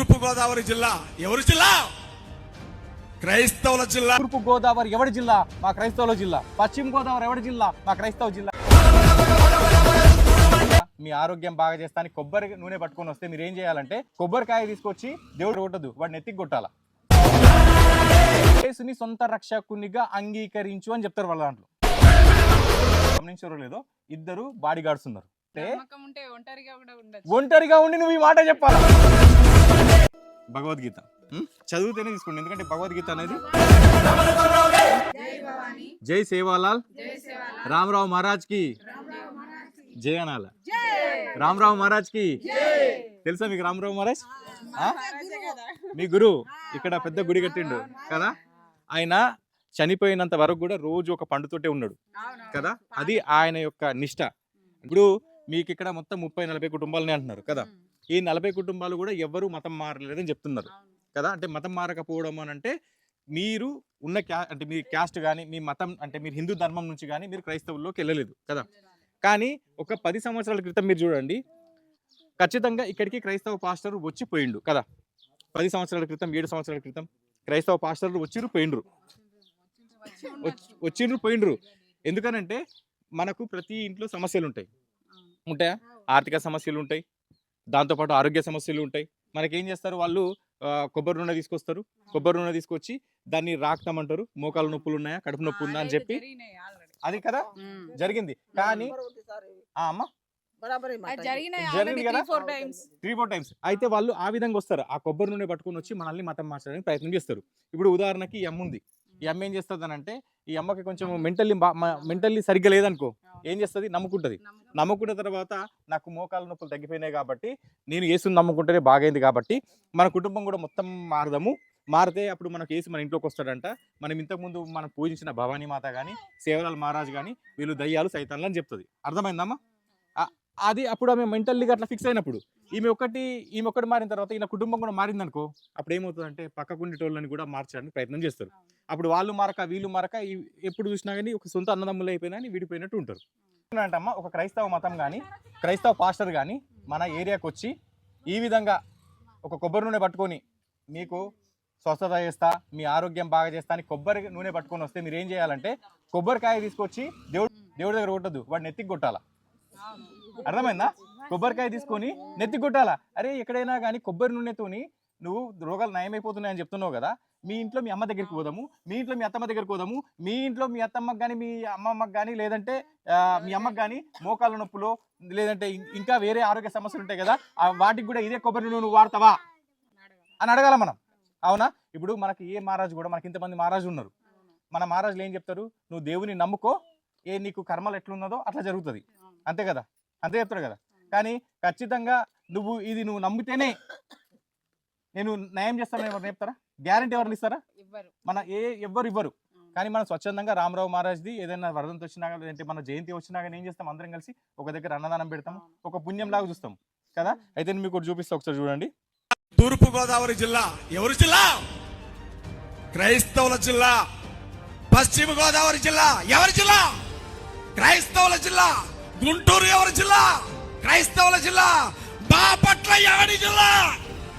తూర్పు గోదావరి జిల్లా ఎవరి జిల్లా? క్రైస్తవుల జిల్లా. తూర్పు గోదావరి ఎవరి జిల్లా? మా క్రైస్తవుల జిల్లా. పశ్చిమ గోదావరి ఎవరి జిల్లా? మా క్రైస్తవ జిల్లా. మీ ఆరోగ్యం బాగా చేస్తానికి కొబ్బరి నూనె పట్టుకొని వస్తే మీరు ఏం చేయాలంటే కొబ్బరికాయ తీసుకొచ్చి దేవుడు కొట్టదు వాడిని ఎత్తికి కొట్టాల? యేసుని సొంత రక్షకునిగా అంగీకరించు అని చెప్తారు వాళ్ళ దాంట్లో. గమనించారో లేదో ఇద్దరు బాడీ గార్డ్స్ ఉన్నారు. ఒంటరిగా కూడా ఉండొచ్చు. ఒంటరిగా ఉండి నువ్వు ఈ మాట చెప్పాలా? భగవద్గీత? చదివితేనే తీసుకోండి. ఎందుకంటే భగవద్గీత అనేది జై సేవాలాల్. రామరావు మహారాజ్కి జై అనాల. రామరావు మహారాజ్కి తెలుసా మీకు రామరావు మహారాజ్? ఆ? మీ గురువు ఇక్కడ పెద్ద గుడి కట్టిండు కదా? ఆయన చనిపోయినంత వరకు కూడా రోజు ఒక పండుతోటే ఉన్నాడు కదా? అది ఆయన యొక్క నిష్ట. ఇప్పుడు మీకు ఇక్కడ మొత్తం ముప్పై నలభై కుటుంబాలని అంటున్నారు కదా. ఈ నలభై కుటుంబాలు కూడా ఎవ్వరూ మతం మారలేదని చెప్తున్నారు కదా. అంటే మతం మారకపోవడం అని అంటే మీరు ఉన్న క్యా అంటే మీ క్యాస్ట్ కానీ మీ మతం అంటే మీరు హిందూ ధర్మం నుంచి కానీ మీరు క్రైస్తవుల్లోకి వెళ్ళలేదు కదా. కానీ ఒక పది సంవత్సరాల క్రితం మీరు చూడండి ఖచ్చితంగా ఇక్కడికి క్రైస్తవ పాస్టర్ వచ్చి పోయిండు కదా. పది సంవత్సరాల క్రితం ఏడు సంవత్సరాల క్రితం క్రైస్తవ పాస్టర్లు వచ్చిర్రు పోయిండ్రు. వచ్చి- వచ్చిండ్రు పోయిండ్రు. ఎందుకనంటే మనకు ప్రతి ఇంట్లో సమస్యలు ఉంటాయి ఉంటాయా? ఆర్థిక సమస్యలు ఉంటాయి దాంతోపాటు ఆరోగ్య సమస్యలు ఉంటాయి మనకేం చేస్తారు వాళ్ళు? కొబ్బరి నూనె తీసుకొస్తారు. కొబ్బరి నూనె తీసుకొచ్చి దాన్ని రాక్తామంటారు. మోకాలు నొప్పులు ఉన్నాయా కడుపు నొప్పి ఉందా అని చెప్పి? అది కదా? జరిగింది. కానీ ఆ అమ్మ? జరిగినాయి జరిగింది కదా? Four times three four times అయితే వాళ్ళు ఆ విధంగా వస్తారు. ఆ కొబ్బరి నూనె పట్టుకొని వచ్చి మనల్ని మతం మార్చడానికి ప్రయత్నం చేస్తారు. ఇప్పుడు ఉదాహరణకి ఈ అమ్మ ఉంది ఈ అమ్మ ఏం చేస్తుంది అని అంటే ఈ అమ్మకి కొంచెం మెంటల్లీ మెంటల్లీ సరిగ్గా లేదనుకో ఏం చేస్తుంది? నమ్ముకుంటది. నమ్ముకున్న తర్వాత నాకు మోకాలు నొప్పులు తగ్గిపోయినాయి కాబట్టి నేను యేసుని నమ్ముకుంటేనే బాగైంది కాబట్టి మన కుటుంబం కూడా మొత్తం మారదాము. మారితే అప్పుడు మనకు యేసు మన ఇంట్లోకి వస్తాడంట. మనం ఇంతకుముందు మనం పూజించిన భవానీ మాత కానీ సేవలాల్ మహారాజ్ కానీ వీళ్ళు దయ్యాలు సైతాన్లు అని చెప్తుంది. అర్థమైందమ్మా? అది అప్పుడు ఆమె మెంటల్లీగా అట్లా ఫిక్స్ అయినప్పుడు ఈమె ఒకటి ఈమె ఒకటి మారిన తర్వాత ఈయన కుటుంబం కూడా మారిందనుకో అప్పుడు ఏమవుతుందంటే పక్కకుండేటోళ్ళని కూడా మార్చడానికి ప్రయత్నం చేస్తారు. అప్పుడు వాళ్ళు మారక వీళ్ళు మారక ఈ- ఎప్పుడు చూసినా కానీ ఒక సొంత అన్నదమ్ములు అయిపోయినా విడిపోయినట్టు ఉంటారు. అంటమ్మా ఒక క్రైస్తవ మతం కానీ క్రైస్తవ పాస్టర్ కానీ మన ఏరియాకి వచ్చి ఈ విధంగా ఒక కొబ్బరి నూనె పట్టుకొని మీకు స్వస్థత చేస్తా మీ ఆరోగ్యం బాగా చేస్తా అని కొబ్బరి నూనె పట్టుకొని వస్తే మీరు ఏం చేయాలంటే కొబ్బరికాయ తీసుకొచ్చి దేవుడు దేవుడి దగ్గర కొట్టద్దు వాడిని నెత్తికి కొట్టాలా. అర్థమైందా? కొబ్బరికాయ తీసుకొని నెత్తి కొట్టాలా? అరే ఎక్కడైనా కానీ కొబ్బరి నూనెతోని నువ్వు రోగాలు నయమైపోతున్నాయని చెప్తున్నావు కదా మీ ఇంట్లో మీ అమ్మ దగ్గరికి పోదాము మీ ఇంట్లో మీ అత్తమ్మ దగ్గరికి పోదాము మీ ఇంట్లో మీ అత్తమ్మకి కానీ మీ అమ్మమ్మకి కానీ లేదంటే మీ అమ్మకి కానీ మోకాళ్ళ నొప్పులు లేదంటే ఇంకా వేరే ఆరోగ్య సమస్యలు ఉంటాయి కదా ఆ వాటికి కూడా ఇదే కొబ్బరి నూనె నువ్వు వాడతావా? అని అడగాల మనం. అవునా? ఇప్పుడు మనకి ఏ మహారాజు కూడా మనకి ఇంతమంది మహారాజు ఉన్నారు. మన మహారాజులు ఏం చెప్తారు? నువ్వు దేవుని నమ్ముకో ఏ నీకు కర్మలు ఎట్లున్నదో అట్లా జరుగుతుంది. అంతే కదా? అంతే చెప్తాడు కదా. కానీ ఖచ్చితంగా నువ్వు ఇది నువ్వు నమ్మితేనే నేను న్యాయం చేస్తాను ఎవరు చెప్తారా? గ్యారంటీ ఎవరిని ఇస్తారా? మన ఏ ఎవ్వరు ఇవ్వరు. కానీ మనం స్వచ్ఛందంగా రామరావు మహారాజ్ది ఏదైనా వరదంతి వచ్చినా కానీ లేదంటే మన జయంతి వచ్చినా కానీ ఏం చేస్తాం? అందరం కలిసి ఒక దగ్గర అన్నదానం పెడతాం. ఒక పుణ్యం లాగా చూస్తాం. కదా? అయితే నేను మీకు ఒకటి చూపిస్తా ఒకసారి చూడండి. తూర్పు గోదావరి జిల్లా ఎవరి జిల్లా? క్రైస్తవుల జిల్లా. పశ్చిమ గోదావరి జిల్లా ఎవరి జిల్లా? క్రైస్తవుల జిల్లా. గుంటూరు ఎవరి జిల్లా? క్రైస్తవుల జిల్లా. బాపట్ల ఎవరి జిల్లా.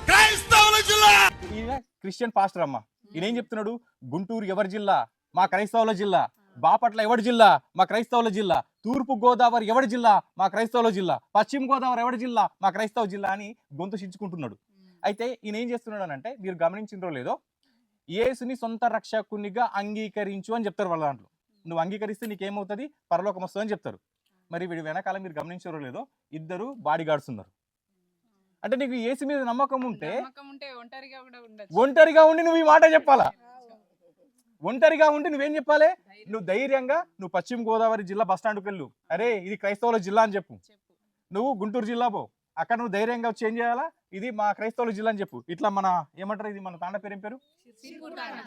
క్రైస్తవుల జిల్లా. ఈయన క్రిస్టియన్ పాస్టర్ అమ్మ. ఈయన ఏం చెప్తున్నాడు? గుంటూరు ఎవరి జిల్లా? మా క్రైస్తవుల జిల్లా. బాపట్ల ఎవరి జిల్లా? మా క్రైస్తవుల జిల్లా. తూర్పు గోదావరి ఎవరి జిల్లా? మా క్రైస్తవుల జిల్లా. పశ్చిమ గోదావరి ఎవరి జిల్లా? మా క్రైస్తవ జిల్లా అని గొంతు చించుకుంటున్నాడు. అయితే ఈయన ఏం చేస్తున్నాడు అంటే మీరు గమనించిందో లేదో యేసుని సొంత రక్షకునిగా అంగీకరించు అని చెప్తారు వాళ్ళ దాంట్లో. నువ్వు అంగీకరిస్తే నీకేమవుతుంది? పరలోకం వస్తుంది అని చెప్తారు. మరి వీడి వెనకాల మీరు గమనించారో లేదో ఇద్దరు బాడీ గార్డ్స్ ఉన్నారు. అంటే నీకు యేసు మీద నమ్మకం ఉంటే ఒంటరిగా ఉండి నువ్వు ఈ మాట చెప్పాలా? ఒంటరిగా ఉండి నువ్వేం చెప్పాలి? నువ్వు ధైర్యంగా నువ్వు పశ్చిమ గోదావరి జిల్లా బస్ స్టాండ్కి వెళ్ళు. అరే ఇది క్రైస్తవుల జిల్లా అని చెప్పు. నువ్వు గుంటూరు జిల్లా పో. అక్కడ నువ్వు ధైర్యంగా ఏం చేయాలా? ఇది మా క్రైస్తవుల జిల్లా అని చెప్పు. ఇట్లా మన ఏమంటారు ఇది మన తాండ పేరు ఏం పేరు.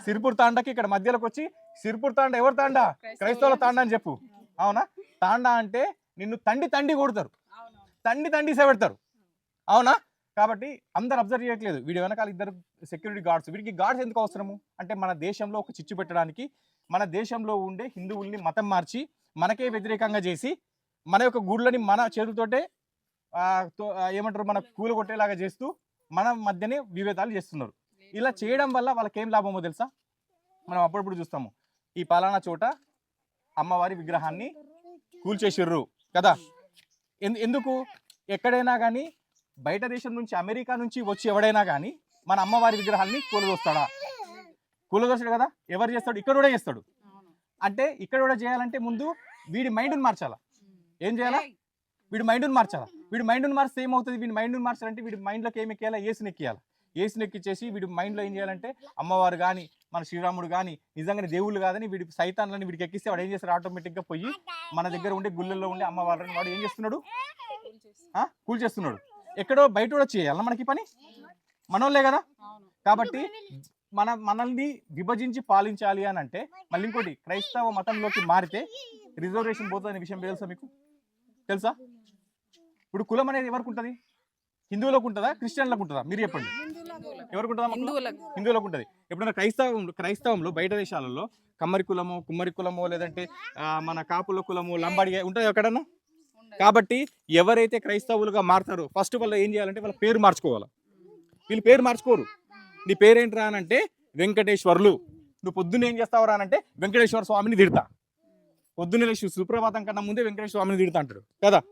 సిరిపూర్ తాండకి ఇక్కడ మధ్యలోకి వచ్చి సిరిపూర్ తాండ ఎవరు తాండా? క్రైస్తవుల తాండ అని చెప్పు. అవునా? తాండా అంటే నిన్ను తండి తండి కొడతారు. తండి తండి సేపెడతారు అవునా? కాబట్టి అందరు అబ్జర్వ్ చేయట్లేదు. వీడి వెనకాల ఇద్దరు సెక్యూరిటీ గార్డ్స్ వీడికి గార్డ్స్ ఎందుకు అవసరము? అంటే మన దేశంలో ఒక చిచ్చు పెట్టడానికి మన దేశంలో ఉండే హిందువుల్ని మతం మార్చి మనకే వ్యతిరేకంగా చేసి మన యొక్క గుళ్ళని మన చేతులతోటే ఏమంటారు మన కూల కొట్టేలాగా చేస్తూ మన మధ్యనే విభేదాలు చేస్తున్నారు. ఇలా చేయడం వల్ల వాళ్ళకి ఏం లాభమో తెలుసా? మనం అప్పుడప్పుడు చూస్తాము. ఈ పలానా చోట అమ్మవారి విగ్రహాన్ని కూల్చేసిర్రు కదా? ఎందు- ఎందుకు? ఎక్కడైనా కానీ బయట దేశం నుంచి అమెరికా నుంచి వచ్చి ఎవడైనా కానీ మన అమ్మవారి విగ్రహాన్ని కూలదోస్తాడా? కూలదోస్తాడు కదా? ఎవరు చేస్తాడు? ఇక్కడ కూడా చేస్తాడు. అంటే ఇక్కడ కూడా చేయాలంటే ముందు వీడి మైండ్ని మార్చాలా? ఏం చేయాలా? వీడి మైండ్ని మార్చాలా? వీడి మైండ్ని మార్చితే ఏమవుతుంది? వీడి మైండ్ని మార్చాలంటే వీడి మైండ్లోకి ఏమి ఎక్కేయాలా? ఏసుని ఎక్కియాలి? ఏసునెక్కిచ్చేసి వీడి మైండ్లో ఏం చేయాలంటే అమ్మవారు కానీ మన శ్రీరాముడు కానీ నిజంగానే దేవుళ్ళు కాదని వీడి సైతాన్లని వీడికి ఎక్కిస్తే వాడు ఏం చేస్తారు ఆటోమేటిక్గా పోయి మన దగ్గర ఉండే గుళ్ళల్లో ఉండే అమ్మవారిని వాడు ఏం చేస్తున్నాడు? కూల్ చేస్తున్నాడు. ఎక్కడో బయట కూడా చేయాలా మనకి పని? మనోళ్ళే కదా? కాబట్టి మన మనల్ని విభజించి పాలించాలి అని అంటే మళ్ళీ ఇంకోటి క్రైస్తవ మతంలోకి మారితే రిజర్వేషన్ పోతుందనే విషయం తెలుసా మీకు? తెలుసా? ఇప్పుడు కులం అనేది ఎవరికి ఉంటుంది? హిందువులకు ఉంటుందా? క్రిస్టియన్లకు ఉంటుందా? మీరు చెప్పండి. ఎవరికి ఉంటుందా? హిందువులకు. ఉంటుంది. ఎప్పుడైనా క్రైస్తవం క్రైస్తవంలో బయట దేశాలలో కమ్మరి కులము కుమ్మరి కులము లేదంటే మన కాపుల కులము లంబాడి ఉంటుంది ఎక్కడన్నా. కాబట్టి ఎవరైతే క్రైస్తవులుగా మారుతారో ఫస్ట్ వాళ్ళు ఏం చేయాలంటే వాళ్ళ పేరు మార్చుకోవాలి. వీళ్ళు పేరు మార్చుకోరు. నీ పేరేంట్రా అని అంటే వెంకటేశ్వర్లు. నువ్వు పొద్దున్న ఏం చేస్తావు రా అంటే వెంకటేశ్వర స్వామిని తిడతా. పొద్దున్న లేచి సుప్రభాతం కన్నా ముందే వెంకటేశ్వర స్వామిని తిడతా అంటాడు కదా?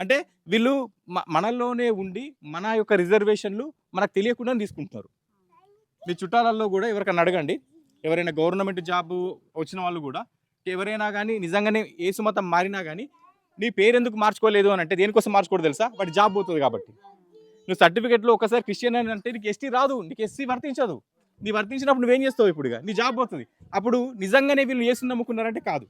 అంటే వీళ్ళు మ- మనలోనే ఉండి మన యొక్క రిజర్వేషన్లు మనకు తెలియకుండా తీసుకుంటున్నారు. మీ చుట్టాలలో కూడా ఎవరికైనా అడగండి. ఎవరైనా గవర్నమెంట్ జాబ్ వచ్చిన వాళ్ళు కూడా ఎవరైనా కానీ నిజంగానే ఏసు మతం మారినా కానీ నీ పేరు ఎందుకు మార్చుకోలేదు అని అంటే దేనికోసం మార్చుకోవడం తెలుసా? వాటి జాబ్ పోతుంది కాబట్టి. నువ్వు సర్టిఫికేట్లో ఒకసారి క్రిస్టియన్ అని అంటే నీకు ఎస్టీ రాదు నీకు ఎస్సీ వర్తించదు. నీ వర్తించినప్పుడు నువ్వేం చేస్తావు ఇప్పుడు నీ జాబ్ పోతుంది. అప్పుడు నిజంగానే వీళ్ళు ఏసు నమ్ముకున్నారంటే కాదు.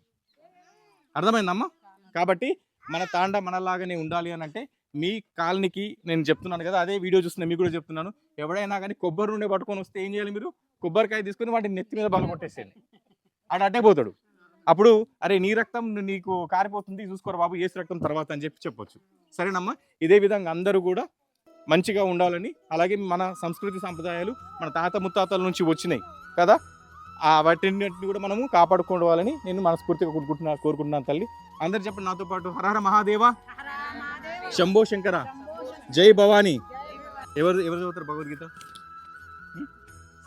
అర్థమైందమ్మా? కాబట్టి మన తాండ మనలాగానే ఉండాలి అని అంటే మీ కాలనీకి నేను చెప్తున్నాను కదా అదే వీడియో చూస్తున్నా మీకు కూడా చెప్తున్నాను. ఎవడైనా కానీ కొబ్బరి నుండి పట్టుకొని వస్తే ఏం చేయాలి మీరు? కొబ్బరికాయ తీసుకొని వాటిని నెత్తి మీద బలం కొట్టేసేయండి అటు అట్టే పోతాడు. అప్పుడు అరే నీ రక్తం నీకు కారిపోతుంది చూసుకోరు బాబు ఏసు రక్తం తర్వాత అని చెప్పి చెప్పొచ్చు. సరేనమ్మా? ఇదే విధంగా అందరూ కూడా మంచిగా ఉండాలని అలాగే మన సంస్కృతి సంప్రదాయాలు మన తాత ముత్తాతల నుంచి వచ్చినాయి కదా? ఆ వాటిన్నిటిని కూడా మనము కాపాడుకోవాలని నేను మనస్ఫూర్తిగా కోరుకుంటున్నా కోరుకుంటున్నాను తల్లి. అందరు చెప్పండి నాతో పాటు. హరహర మహాదేవ. శంభో శంకర. జై భవానీ. ఎవరు ఎవరు చదువుతారు భగవద్గీత?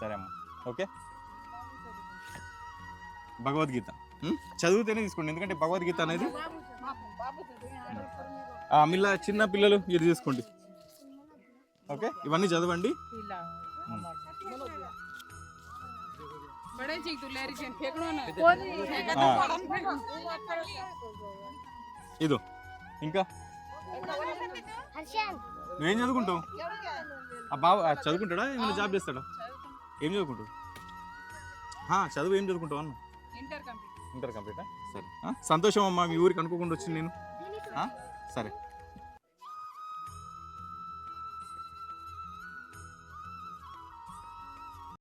సరే అమ్మా. ఓకే. భగవద్గీత? చదివితేనే తీసుకోండి. ఎందుకంటే భగవద్గీత అనేది మిల్ల చిన్న పిల్లలు ఇది తీసుకోండి. ఓకే? ఇవన్నీ చదవండి. बड़े चीक तू लेरी चेन फेंकनो ना ఆ, ఇదో ఇంకా నువ్వేం చదువుకుంటావు ఆ బావ ఆ, చదువుకుంటాడా ఏమైనా జాబ్ చేస్తాడా ఏం చదువుకుంటావు ఆ, చదువు ఏం చదువుకుంటావు అన్న इंटर कंप्लीट ఇంటర్ కంప్లీటా సరే ఆ, సంతోషం అమ్మా మీ ఊరికి అనుకోకుండా వచ్చింది నేను ఆ, సరే